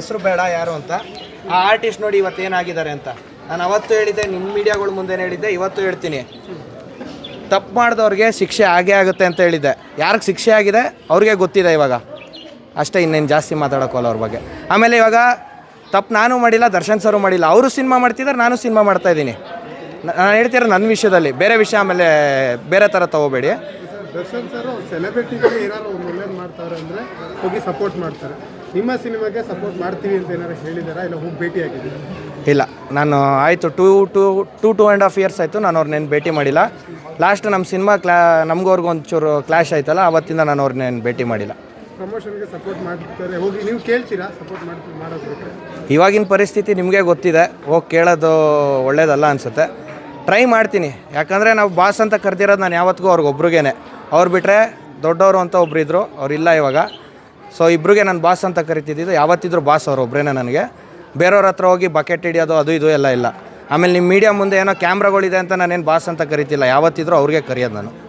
ಹೆಸರು ಬೇಡ ಯಾರು ಅಂತ. ಆ ಆರ್ಟಿಸ್ಟ್ ನೋಡಿ ಇವತ್ತು ಏನಾಗಿದ್ದಾರೆ ಅಂತ. ನಾನು ಅವತ್ತು ಹೇಳಿದ್ದೆ ನಿಮ್ಮ ಮೀಡಿಯಾಗಳ ಮುಂದೆ ಹೇಳಿದ್ದೆ, ಇವತ್ತು ಹೇಳ್ತೀನಿ. ತಪ್ಪು ಮಾಡಿದವ್ರಿಗೆ ಶಿಕ್ಷೆ ಆಗೇ ಆಗುತ್ತೆ ಅಂತ ಹೇಳಿದ್ದೆ. ಯಾರಿಗೆ ಶಿಕ್ಷೆ ಆಗಿದೆ? ಅವ್ರಿಗೆ ಗೊತ್ತಿದೆ ಇವಾಗ. ಅಷ್ಟೇ ಇನ್ನೇನು ಜಾಸ್ತಿ ಮಾತಾಡೋಕ್ಕಲ್ಲ ಅವ್ರ ಬಗ್ಗೆ. ಆಮೇಲೆ ಇವಾಗ ತಪ್ಪು ನಾನು ಮಾಡಿಲ್ಲ, ದರ್ಶನ್ ಸರು ಮಾಡಿಲ್ಲ. ಅವರು ಸಿನಿಮಾ ಮಾಡ್ತಿದ್ದಾರೆ ನಾನು ಸಿನಿಮಾ ಮಾಡ್ತಾ ಇದ್ದೀನಿ. ನಾನು ಹೇಳ್ತಿರೋ ನನ್ನ ವಿಷಯದಲ್ಲಿ. ಬೇರೆ ವಿಷಯ ಆಮೇಲೆ ಬೇರೆ ಥರ ತಗೋಬೇಡಿ. ದರ್ಶನ್ ಸರ್ ಸೆಲೆಬ್ರಿಟಿಗಳು ಏನಾದ್ರು ಮಾಡ್ತಾರೆ ಅಂದರೆ ಹೋಗಿ ಸಪೋರ್ಟ್ ಮಾಡ್ತಾರೆ. ನಿಮ್ಮ ಸಿನಿಮಾಗೆ ಸಪೋರ್ಟ್ ಮಾಡ್ತೀವಿ ಅಂತ ಏನಾರು ಹೇಳಿದಾರಾ? ಇಲ್ಲ ಹೋಗಿ ಭೇಟಿ ಆಗಿದ್ದೀರಾ? ಇಲ್ಲ ನಾನು ಆಯಿತು two two two two and half years ಆಯಿತು ನಾನು ಅವ್ರನ್ನೇನು ಭೇಟಿ ಮಾಡಿಲ್ಲ. ಲಾಸ್ಟ್ ನಮ್ಮ ಸಿನಿಮಾ ಕ್ಲಾ ನಮಗವ್ರಿಗೂ ಒಂಚೂರು ಕ್ಲಾಶ್ ಆಯ್ತಲ್ಲ ಅವತ್ತಿಂದ ನಾನು ಅವ್ರನ್ನೇನು ಭೇಟಿ ಮಾಡಿಲ್ಲ. ಪ್ರಮೋಷನ್ಗೆ ಸಪೋರ್ಟ್ ಮಾಡ್ತಾರೆ. ಹೋಗಿ ನೀವು ಕೇಳ್ತೀರಾ? ಸಪೋರ್ಟ್ ಮಾಡ್ತೀವಿ ಇವಾಗಿನ ಪರಿಸ್ಥಿತಿ ನಿಮಗೆ ಗೊತ್ತಿದೆ. ಹೋಗಿ ಕೇಳೋದು ಒಳ್ಳೇದಲ್ಲ ಅನಿಸುತ್ತೆ. ಟ್ರೈ ಮಾಡ್ತೀನಿ. ಯಾಕಂದರೆ ನಾವು ಬಾಸ್ ಅಂತ ಕರೆದಿರೋದು ನಾನು ಯಾವತ್ತಿಗೂ ಅವ್ರಿಗೊಬ್ರಿಗೇನೆ. ಅವ್ರು ಬಿಟ್ಟರೆ ದೊಡ್ಡವರು ಅಂತ ಒಬ್ರು ಇದ್ದರು ಅವ್ರಿಲ್ಲ ಇವಾಗ. ಸೊ ಇಬ್ಬರಿಗೆ ನಾನು ಬಾಸ್ ಅಂತ ಕರಿತಿದ್ದಿದ್ದು ಯಾವತ್ತಿದ್ರು ಬಾಸ್ ಅವರು ಒಬ್ಬರೇನೆ ನನಗೆ. ಬೇರೆಯವ್ರ ಹತ್ರ ಹೋಗಿ ಬಕೆಟ್ ಹಿಡಿಯೋದು, ಅದು ಇದು ಎಲ್ಲ ಇಲ್ಲ. ಆಮೇಲೆ ನಿಮ್ಮ ಮೀಡಿಯಾ ಮುಂದೆ ಏನೋ ಕ್ಯಾಮ್ರಾಗಳಿದೆ ಅಂತ ನಾನೇನು ಬಾಸ್ ಅಂತ ಕರಿತಿಲ್ಲ. ಯಾವತ್ತಿದ್ರು ಅವ್ರಿಗೆ ಕರೆಯೋದು ನಾನು.